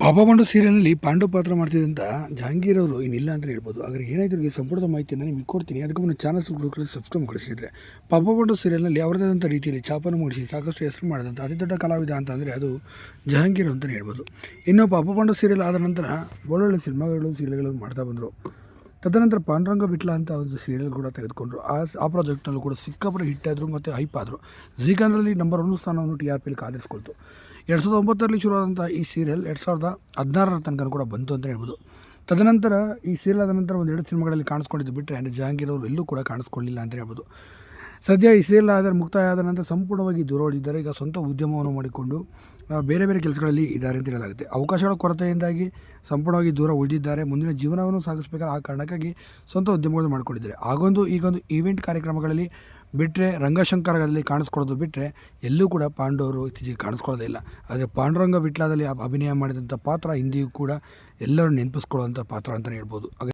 ಪಾಪ ಪಾಂಡು ಸೀರಿಯಲ್ನಲ್ಲಿ ಪಾಂಡು ಪಾತ್ರ ಮಾಡ್ತಿದ್ದಂಥ ಜಹಾಂಗೀರ್ ಅವರು ಇನ್ನಿಲ್ಲ ಅಂತ ಹೇಳ್ಬೋದು. ಆದರೆ ಏನಾಯ್ತು ಸಂಪೂರ್ಣ ಮಾಹಿತಿಯನ್ನು ನಿಮಗೆ ಕೊಡ್ತೀನಿ. ಅದಕ್ಕೆ ಚಾನಲ್ಸ್ ಹುಡುಗರು ಸಬ್ಸ್ಕ್ರೈಬ್ ಮಾಡಿಸಿದ್ರೆ ಪಾಪ ಪಾಂಡು ಸೀರಿಯಲ್ನಲ್ಲಿ ಅವರದಾದಂಥ ರೀತಿಯಲ್ಲಿ ಚಾಪನ್ನು ಮೂಡಿಸಿ ಸಾಕಷ್ಟು ಹೆಸರು ಮಾಡಿದಂಥ ಅತಿ ದೊಡ್ಡ ಕಲಾವಿದ ಅಂತಂದರೆ ಅದು ಜಹಾಂಗೀರ್ ಅಂತಲೇ ಹೇಳ್ಬೋದು. ಇನ್ನು ಪಾಪ ಪಾಂಡು ಸೀರಿಯಲ್ ಆದ ನಂತರ ಒಳ್ಳೊಳ್ಳೆ ಸಿನಿಮಾಗಳು ಸೀರಿಯಲ್ಗಳನ್ನು ಮಾಡ್ತಾ ಬಂದರು. ತದನಂತರ ಪಾಂಡುರಂಗ ಬಿಟ್ಲ ಅಂತ ಒಂದು ಸೀರಿಯಲ್ ಕೂಡ ತೆಗೆದುಕೊಂಡ್ರು. ಆ ಆ ಪ್ರಾಜೆಕ್ಟ್ನಲ್ಲೂ ಕೂಡ ಸಿಕ್ಕಾಪಟ್ಟೆ ಹಿಟ್ ಆದರು ಮತ್ತು ಹೈಪ್ ಆದರು. ಜಿ ಕನ್ನಡದಲ್ಲಿ ನಂಬರ್ ಒನ್ ಸ್ಥಾನವನ್ನು ಟಿ ಆರ್ ಪಿಲಿ ಕಾದಿರಿಸ್ಕೊಳ್ತು ಎರಡು ಸಾವಿರದ ಒಂಬತ್ತರಲ್ಲಿ ಶುರುವಾದಂಥ ಈ ಸೀರಿಯಲ್ ಎರಡು ಸಾವಿರದ ಹದಿನಾರರ ತನಕ ಕೂಡ ಬಂತು ಅಂತ ಹೇಳ್ಬೋದು. ತದನಂತರ ಈ ಸೀರಿಯಲ್ ಆದ ನಂತರ ಎರಡು ಸಿನಿಮಾಗಳಲ್ಲಿ ಕಾಣಿಸ್ಕೊಂಡಿದ್ದು ಬಿಟ್ಟರೆ ಅಂದರೆ ಜಹಾಂಗೀರ್ ಅವರು ಎಲ್ಲೂ ಕೂಡ ಕಾಣಿಸ್ಕೊಳ್ಳಿಲ್ಲ ಅಂತ ಹೇಳ್ಬೋದು. ಸದ್ಯ ಇಸ್ರೇಲ್ ಆದರೆ ಆದ ಮುಕ್ತಾಯ ಆದ ನಂತರ ಸಂಪೂರ್ಣವಾಗಿ ದೂರ ಉಳಿದಿದ್ದಾರೆ ಈಗ ಸ್ವಂತ ಉದ್ಯಮವನ್ನು ಮಾಡಿಕೊಂಡು ಬೇರೆ ಬೇರೆ ಕೆಲಸಗಳಲ್ಲಿ ಇದ್ದಾರೆ ಅಂತ ಹೇಳಲಾಗುತ್ತೆ. ಅವಕಾಶಗಳ ಕೊರತೆಯಿಂದಾಗಿ ಸಂಪೂರ್ಣವಾಗಿ ದೂರ ಉಳಿದಿದ್ದಾರೆ. ಮುಂದಿನ ಜೀವನವನ್ನು ಸಾಗಿಸಬೇಕಾದ ಆ ಕಾರಣಕ್ಕಾಗಿ ಸ್ವಂತ ಉದ್ಯಮಗಳನ್ನು ಮಾಡಿಕೊಂಡಿದ್ದಾರೆ. ಆಗೊಂದು ಈಗೊಂದು ಈವೆಂಟ್ ಕಾರ್ಯಕ್ರಮಗಳಲ್ಲಿ ಬಿಟ್ಟರೆ ರಂಗಶಂಕರದಲ್ಲಿ ಕಾಣಿಸ್ಕೊಳ್ಳೋದು ಬಿಟ್ಟರೆ ಎಲ್ಲೂ ಕೂಡ ಪಾಂಡವರು ಇತ್ತೀಚೆಗೆ ಕಾಣಿಸ್ಕೊಳ್ಳೋದೇ ಇಲ್ಲ. ಆದರೆ ಪಾಂಡುರಂಗ ವಿಟ್ಲಾದಲ್ಲಿ ಅಭಿನಯ ಮಾಡಿದಂಥ ಪಾತ್ರ ಹಿಂದಿಯೂ ಕೂಡ ಎಲ್ಲರೂ ನೆನಪಿಸ್ಕೊಳ್ಳುವಂಥ ಪಾತ್ರ ಅಂತಲೇ ಹೇಳ್ಬೋದು.